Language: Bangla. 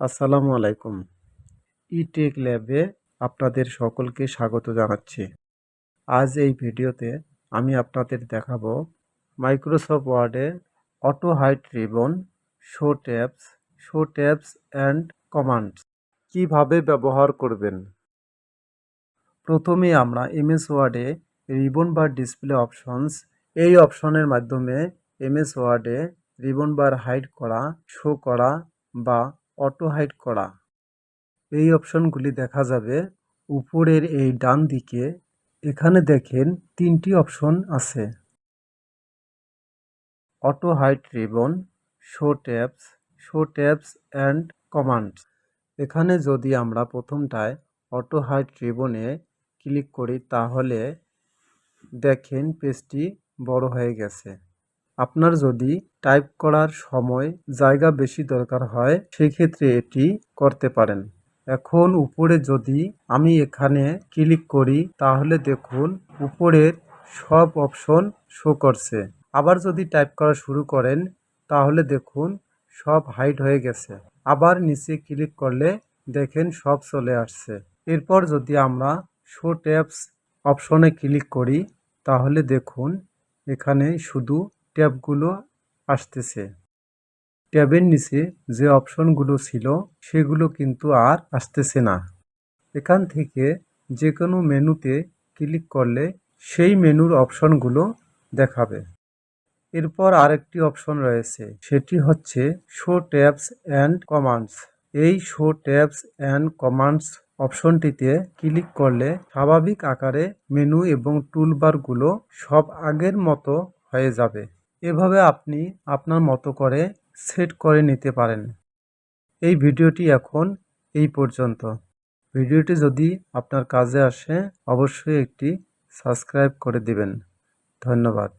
আসসালামু আলাইকুম। ইটেক ল্যাবে আপনাদের সকলকে স্বাগত জানাচ্ছি। আজ এই ভিডিওতে আমি আপনাদের দেখাবো মাইক্রোসফট ওয়ার্ডে auto hide ribbon show tabs show tabs and commands কীভাবে ব্যবহার করবেন। প্রথমে আমরা এমএস ওয়ার্ডে রিবন বার ডিসপ্লে অপশনস এই অপশনের মাধ্যমে এমএস ওয়ার্ডে রিবন বার হাইড করা শো করা বা অটো হাইড করা। এই অপশনগুলি দেখা যাবে। উপরের এই ডান দিকে এখানে দেখেন তিনটি অপশন আছে। Auto hide ribbon, show tabs show tabs and commands. এখানে যদি আমরা প্রথমটায় অটো হাইড রিবনে ক্লিক করি তাহলে দেখেন পেজটি বড় হয়ে গেছে। আপনার যদি টাইপ করার সময় জায়গা বেশি দরকার হয়, সেক্ষেত্রে এটি করতে পারেন। এখন উপরে যদি আমি এখানে ক্লিক করি, তাহলে দেখুন উপরের সব অপশন শো করছে। আবার যদি টাইপ করা শুরু করেন, তাহলে দেখুন সব হাইড হয়ে গেছে। আবার নিচে ক্লিক করলে দেখেন সব চলে আসছে। এরপর যদি আমরা শো ট্যাপস অপশনে ক্লিক করি, তাহলে দেখুন এখানে শুধু ট্যাবগুলো আসতেছে। ট্যাবের নিচে যে অপশনগুলো ছিল, সেগুলো কিন্তু আর আসতেছে না। এখান থেকে যে কোনো মেনুতে ক্লিক করলে সেই মেনুর অপশনগুলো দেখাবে। এরপর আরেকটি অপশন রয়েছে, সেটি হচ্ছে শো ট্যাবস অ্যান্ড কমান্ডস এই শো ট্যাবস অ্যান্ড কমান্ডস অপশনটিতে ক্লিক করলে স্বাভাবিক আকারে মেনু এবং টুলবারগুলো সব আগের মতো হয়ে যাবে। এভাবে আপনি আপনার মতো করে সেট করে নিতে পারেন। এই ভিডিওটি এখন এই পর্যন্ত। ভিডিওটি যদি আপনার কাজে আসে, অবশ্যই একটি সাবস্ক্রাইব করে দিবেন। ধন্যবাদ।